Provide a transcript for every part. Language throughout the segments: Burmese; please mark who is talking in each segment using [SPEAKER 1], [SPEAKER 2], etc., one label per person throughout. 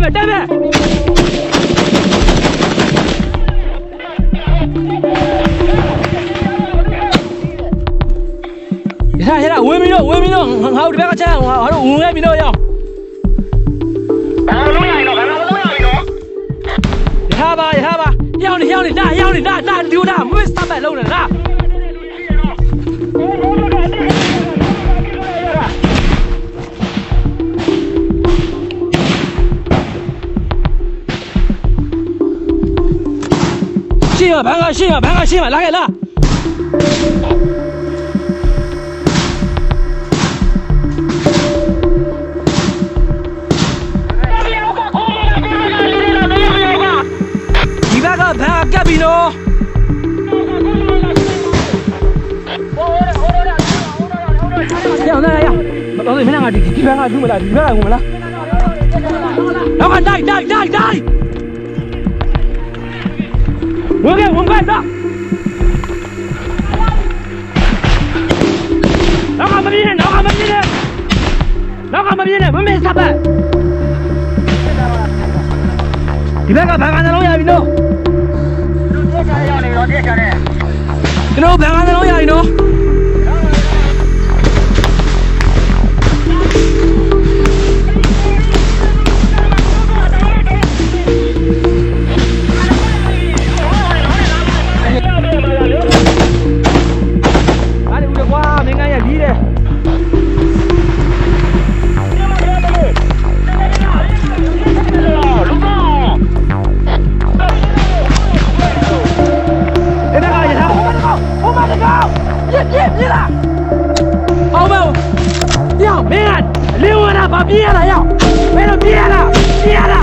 [SPEAKER 1] တက်မယ်တက်မယ်ရရရဝင်ပြီးတော့ဝင်ပြီးတော့ငါတို့ဒီဘက်ကချမ်းငါတို့ဝင်ခဲ့ပြီးတော့ရအောင်
[SPEAKER 2] ဘာလို့လဲတော့ဘာလို့လဲတော့
[SPEAKER 1] ရထားပါရထားပါရောက်နေရောက်နေလာရောက်နေလာလာဒီလိုလာမွေးစပ်ပဲလုံးနေ ရှင်းပါဘန်ကရှင်းပါဘန်ကရှင်းပါလာခဲ့လားဒီဘက်ကဘန်ကကပ်ပြီနော်ရအောင်လာရမတော်သေးမင်းကဒီဒီဘက်ကလူမလားဒီဘက်ကငုံမလားနောက်ကတိုက်တိုက်တိုက်တိုက် ခဲ့ဝင်ခဲ့တော့နောက်ကမပြေနဲ့နောက်ကမပြေနဲ့နောက်ကမပြေနဲ့မမေးစပ်ပတ်ဒီဘက်ကဘန်ကနှလုံးရပြီနော် လင်းဝင်တာဗာပြေးရတာရောက်မင်းတို့ပြေးရတာပြေးရတာ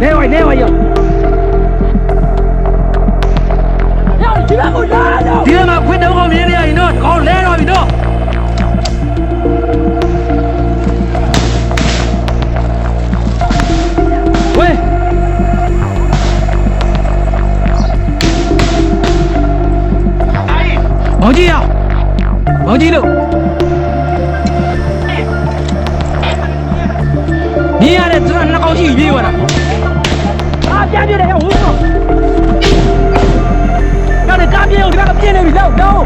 [SPEAKER 1] နေဝိုင်နေဝိုင်ရောက်ရောက်ဒီဘက်ကိုလာတော့ဒီမှာခွင့်တော့ကောင်းမြင်နေရရင်တော့ကောင်းလဲတော့ပြီတော့ဝေးမောင်ကြီးရမောင်ကြီးလို့ င်းကြီးရေးသွားတာအာပြန်ပြတယ်ဟဲ့ဝင်းတော့ညနေကားပြေးအောင်ဒီကပြင်းနေပြီလောက်တော့